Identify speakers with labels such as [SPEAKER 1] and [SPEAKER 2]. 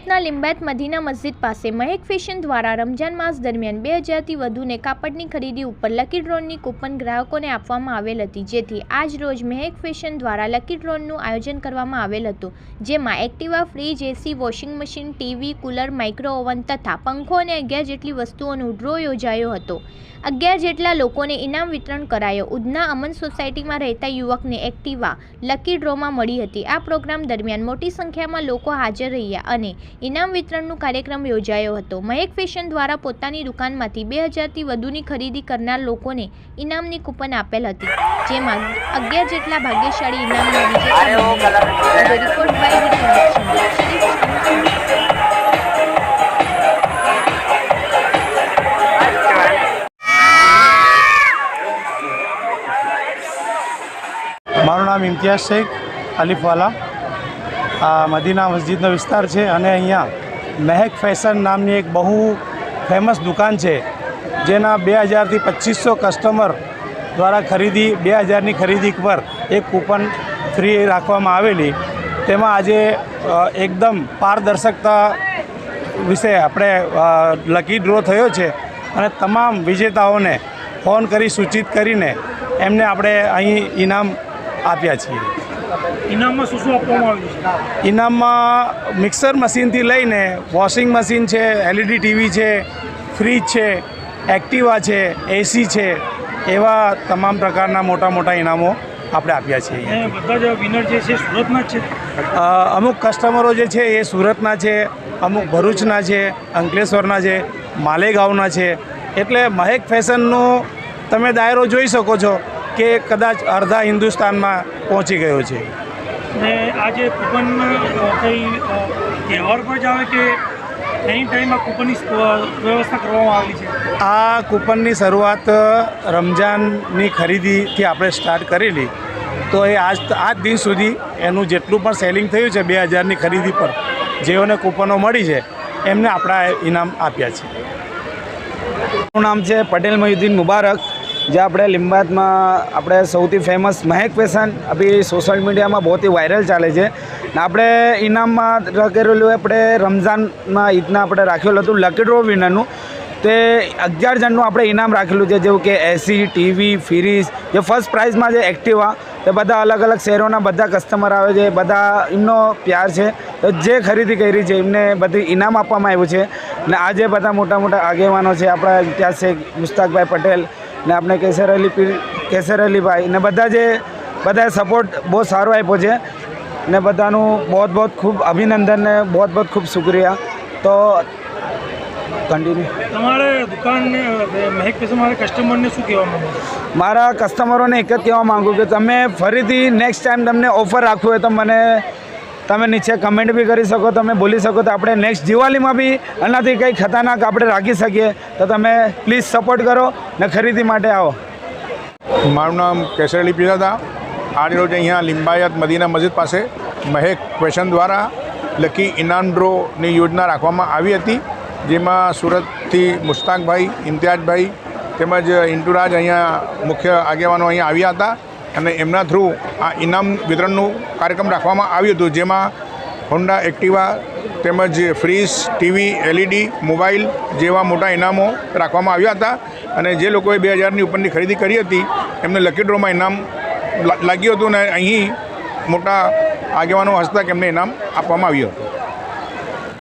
[SPEAKER 1] સુરતના લિંબાયત મદીના મસ્જિદ પાસે મહેક ફેશન દ્વારા રમજાન માસ દરમિયાન બે હજારથી વધુને કાપડની ખરીદી ઉપર લકી ડ્રોનની કૂપન ગ્રાહકોને આપવામાં આવેલ હતી. જેથી આજ રોજ મહેક ફેશન દ્વારા લકી ડ્રોનનું આયોજન કરવામાં આવેલ હતું. જેમાં Activa, fridge, AC, washing machine, TV, cooler, micro oven તથા પંખો અને અગિયાર જેટલી વસ્તુઓનો ડ્રો યોજાયો હતો. અગિયાર જેટલા લોકોને ઇનામ વિતરણ કરાયો. ઉધના અમન સોસાયટીમાં રહેતા યુવકને એક્ટિવા લકી ડ્રોમાં મળી હતી. આ પ્રોગ્રામ દરમિયાન મોટી સંખ્યામાં લોકો હાજર રહ્યા અને ઇનામ વિતરણનું કાર્યક્રમ યોજાયો હતો. મહેક ફેશન દ્વારા પોતાની દુકાનમાંથી બે હજારથી વધુની ખરીદી કરનાર લોકોને ઇનામની કૂપન આપેલ હતી. જેમાં અગિયાર જેટલા ભાગ્યશાળી ઇનામના વિજેતા રિપોર્ટ બાય
[SPEAKER 2] મારું નામ ઇમ્તિયાઝ શેખ અલીફવાલા. આ મદીના મસ્જિદનો વિસ્તાર છે અને અહીંયા મહેક ફેશન નામની એક બહુ ફેમસ દુકાન છે, જેના બે હજારથી પચીસો કસ્ટમર દ્વારા ખરીદી, બે હજારની ખરીદી પર એક કૂપન ફ્રી રાખવામાં આવેલી. તેમાં આજે એકદમ પારદર્શકતા વિશે આપણે લકી ડ્રો થયો છે અને તમામ વિજેતાઓને ફોન કરી, સૂચિત કરીને એમને આપણે અહીં ઇનામ આપ્યા છીએ.
[SPEAKER 3] ઇનામમાં શું શું આપવામાં આવ્યું છે?
[SPEAKER 2] ઇનામમાં મિક્સર મશીનથી લઈને વોશિંગ મશીન છે એલઈડી ટીવી છે ફ્રીજ છે એક્ટિવા છે એસી છે એવા તમામ પ્રકારના મોટા મોટા ઇનામો આપણે આપ્યા છીએ
[SPEAKER 3] બધા જ વિનર જે છે સુરતના જ છે?
[SPEAKER 2] અમુક કસ્ટમરો જે છે એ સુરતના છે અમુક ભરૂચના છે અંકલેશ્વરના છે માલેગાંવના છે. એટલે મહેક ફેશનનો તમે દાયરો જોઈ શકો છો. કે કદાચ અડધા હિન્દુસ્તાનમાં પહોંચી ગયો છે?
[SPEAKER 3] ને આ જે કૂપન કંઈ તહેવાર પર જ આવે કે એની ટાઈમ આ કૂપનની વ્યવસ્થા કરવામાં આવી છે?
[SPEAKER 2] આ કૂપનની શરૂઆત રમજાનની ખરીદીથી આપણે સ્ટાર્ટ કરેલી. તો એ આજ આજ દિન સુધી એનું જેટલું પણ સેલિંગ થયું છે બે હજારની ખરીદી પર જેઓને કૂપનો મળી છે એમને આપણા ઇનામ આપ્યા છે.
[SPEAKER 4] મારું નામ છે પટેલ મયુદ્દીન મુબારક. જે આપણે લિંબાતમાં આપણે સૌથી ફેમસ મહેક ફેશન અભી સોશિયલ મીડિયામાં બહુ વાયરલ ચાલે છે. ને આપણે ઇનામમાં કરેલું આપણે રમઝાનમાં ઈદના આપણે રાખેલું હતું લકી ડ્રો વિનરનું તે અગિયાર જણનું આપણે ઇનામ રાખેલું છે, જેવું કે એસી ટીવી ફ્રીજ જે ફર્સ્ટ પ્રાઇઝમાં જે એક્ટિવા તે બધા અલગ અલગ શહેરોના બધા કસ્ટમર આવે છે, બધા એમનો પ્યાર છે. તો જે ખરીદી કરી છે, એમને બધી ઇનામ આપવામાં આવ્યું છે. ને આજે બધા મોટા મોટા આગેવાનો છે, આપણા ઇતિહાસ છે મુસ્તાકભાઈ પટેલ ને આપણે કેસર અલી કેસર અલીભાઈ ને બધા જે બધાએ સપોર્ટ બહુ સારો આપ્યો છે. ને બધાનું બહુ બહુ ખૂબ અભિનંદન ને બહુ બહુ ખૂબ શુક્રિયા. તો કન્ટિન્યુ
[SPEAKER 3] તમારે દુકાનને અ, મહેક પેશન મારે કસ્ટમરને શું કહેવા માંગો
[SPEAKER 4] મારા કસ્ટમરોને એક જ કહેવા માગું કે તમે ફરીથી નેક્સ્ટ ટાઈમ તમને ઓફર રાખવું હોય તો મને તમે નીચે કમેન્ટ બી કરી શકો, તમે બોલી શકો, તો આપણે નેક્સ્ટ દિવાળીમાં બી આનાથી કંઈ ખતરનાક આપણે રાખી શકીએ. તો તમે પ્લીઝ સપોર્ટ કરો ને ખરીદી માટે આવો.
[SPEAKER 5] મારું નામ કેસર અલી પીરાદા આજ રોજ અહીંયા લિંબાયત મદીના મસ્જિદ પાસે મહેક ક્વેશન દ્વારા લકી ઇનામ ડ્રોની યોજના રાખવામાં આવી હતી, જેમાં સુરતથી મુસ્તાકભાઈ, ઇમ્તિયાજભાઈ તેમજ ઇન્ટુરાજ અહીંયા મુખ્ય આગેવાનો અહીંયા આવ્યા હતા. અને એમના થ્રુ આ ઇનામ વિતરણનું કાર્યક્રમ રાખવામાં આવ્યું હતું, જેમાં હોન્ડા એક્ટિવા તેમજ ફ્રીજ ટીવી એલઈડી મોબાઈલ જેવા મોટા ઇનામો રાખવામાં આવ્યા હતા. અને જે લોકોએ બે હજારની ઉપરની ખરીદી કરી હતી, એમને લકી ડ્રોમાં ઇનામ લાગ્યું હતું ને અહીં મોટા આગેવાનો હસ્તક એમને ઇનામ આપવામાં આવ્યું હતું.